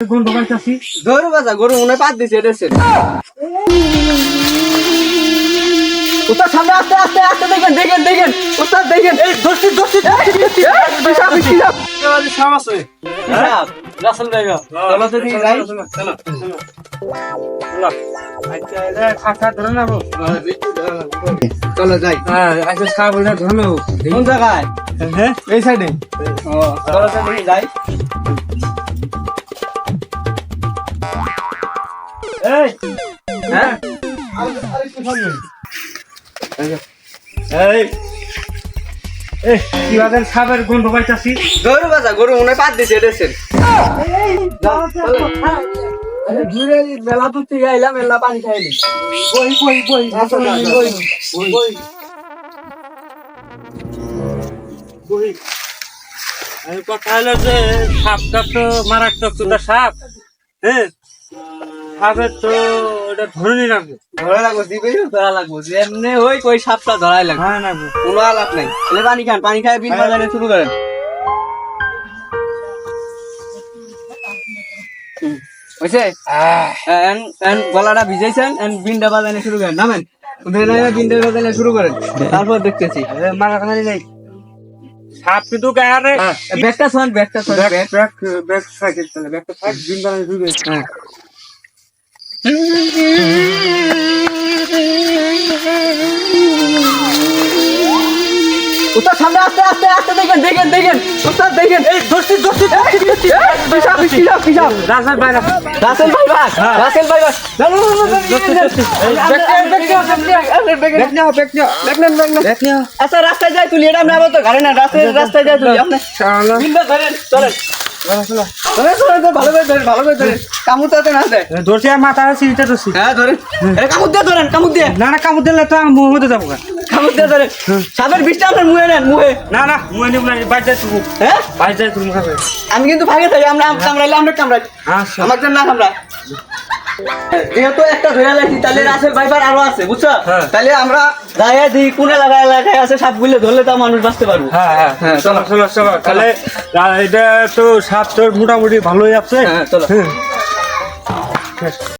কোন দোকান চাচ্ছি গরু বাজা গরু মনে হয় পাত দিছে এটা সে উস্তাদ সামনে আস্তে আস্তে আস্তে দেখেন দেখেন দেখেন। উস্তাদ দেখেন। এই আছে। রাসেল ভাইগা চলো তো দিকে যাই খাতা ধরে নেব? চলো যাই। হ্যাঁ আচ্ছা ধরে কোন জায়গায়? হ্যাঁ? এই সাইডে ও চলো তো দিকে যাই। হ্যাঁ এই এই কি বাজার সাপের গন্ধ পাইতাছি গরু বাজা গরু মনে হয় পাত দিছে সে ঘুরে মেলা মেলা পানি খাইলি বই বই বই আচ্ছা, আচ্ছা, বই বই। বই বই কথা হলো যে সাপটা তো মারাত্মক তো সাপ হ্যাঁ সাপের তো ওটা ধরে নি রাখব। ধরা লাগবো দিবেই ধরা লাগবো। যেমনি ওই কই সাপটা ধরাই লাগবে। হ্যাঁ কোনো আলাপ নাই। তাহলে পানি খান পানি খায় বিল বাজারে শুরু করেন। হয়েছে এন এন গলাটা ভিজাইছেন এন বিনটা বাজানো শুরু করেন। নামেন? বিনটা বাজানো শুরু করেন। তারপর দেখতেছি। মারা সাপ কিন্তু গায়ে ব্যাগটা শোন ব্যাগটা শোন ব্যাগ ব্যাক ব্যাক সাইকেল চলে সাইড দিন বানাই শুরু হ্যাঁ। সামনে আস্তে আস্তে আস্তে দেখেন দেখেন দেখেন দেখেন এই বাইরে রাসেল ভাই রাসেল ভাই আচ্ছা রাস্তায় যাই তুলি এটা আমরা আবার তো ঘরে না রাস্তায় রাস্তায় যাই তুলি আপনি ধরেন চলেন ধরেন ধরছি আর মাথা ধরছি হ্যাঁ কামুর দিয়ে ধরেন কামুর দিয়ে না না কামড় দিলে তো আমি মুখ যাব কামুর দিয়ে ধরেন সাপের বিষটা আপনার মুহে নেন মুহে। না না মুখ নিব না বাইর যাই তুমি হ্যাঁ? বাইর যাই তুমি খাবে আমি কিন্তু ভাগে থাকি আমরা কামড়াইলে আমরা কামড়াই। আচ্ছা। আমার জন্য না কামড়া যেহেতু একটা ধরে লাগছি তাহলে রাসেল ভাইবার আরও আছে বুঝছ? হ্যাঁ। তাহলে আমরা গায়ে দিই কোন এলাকায় এলাকায় আছে সাপগুলো ধরলে তো মানুষ বাঁচতে পারব। হ্যাঁ হ্যাঁ। হ্যাঁ, চলো। চলো চলো তাহলে আহ, এটা তো সাপ তোর মোটামুটি ভালোই আছে। হ্যাঁ চলো। হ্যাঁ